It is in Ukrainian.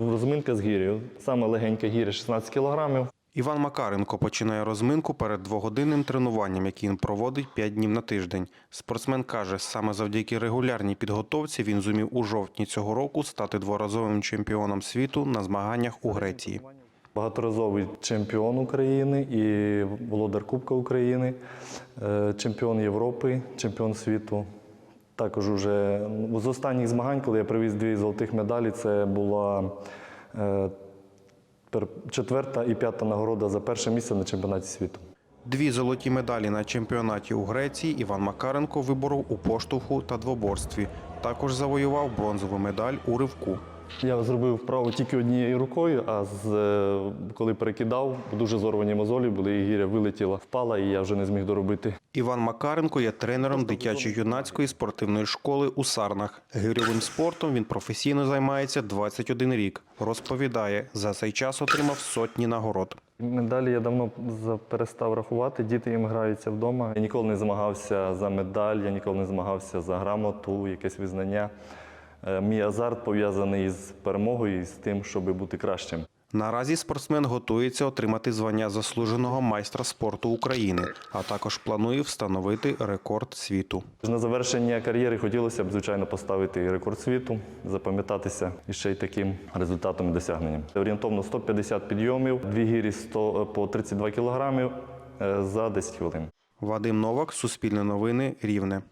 Розминка з гір'ю. Саме легенька гіря 16 кілограмів. Іван Макаренко починає розминку перед двогодинним тренуванням, яке він проводить 5 днів на тиждень. Спортсмен каже, саме завдяки регулярній підготовці він зумів у жовтні цього року стати дворазовим чемпіоном світу на змаганнях у Греції. Багаторазовий чемпіон України і володар Кубка України, е, чемпіон Європи, чемпіон світу. Також уже з останніх змагань, коли я привіз дві золотих медалі, це була е, четверта і п'ята нагорода за перше місце на чемпіонаті світу. Дві золоті медалі на чемпіонаті у Греції Іван Макаренко виборов у поштовху та двоборстві. Також завоював бронзову медаль у ривку. Я зробив вправу тільки однією рукою, а з, е, коли перекидав, дуже зорвані мозолі були, і гіря вилетіла, впала, і я вже не зміг доробити. Іван Макаренко є тренером дитячо-юнацької спортивної школи у Сарнах. Гирьовим спортом він професійно займається 21 рік. Розповідає, за цей час отримав сотні нагород. Медалі я давно перестав рахувати, діти їм граються вдома. Я ніколи не змагався за медаль, я ніколи не змагався за грамоту, якесь визнання. Е, Мій азарт пов'язаний з перемогою і з тим, щоб бути кращим. Наразі спортсмен готується отримати звання заслуженого майстра спорту України, а також планує встановити рекорд світу. На завершення кар'єри хотілося б, звичайно, поставити рекорд світу, запам'ятатися і ще й таким результатом і досягненням. Орієнтовно 150 підйомів, дві гірі 100 по 32 кілограмів е, за 10 хвилин. Вадим Новак, Суспільне новини, Рівне.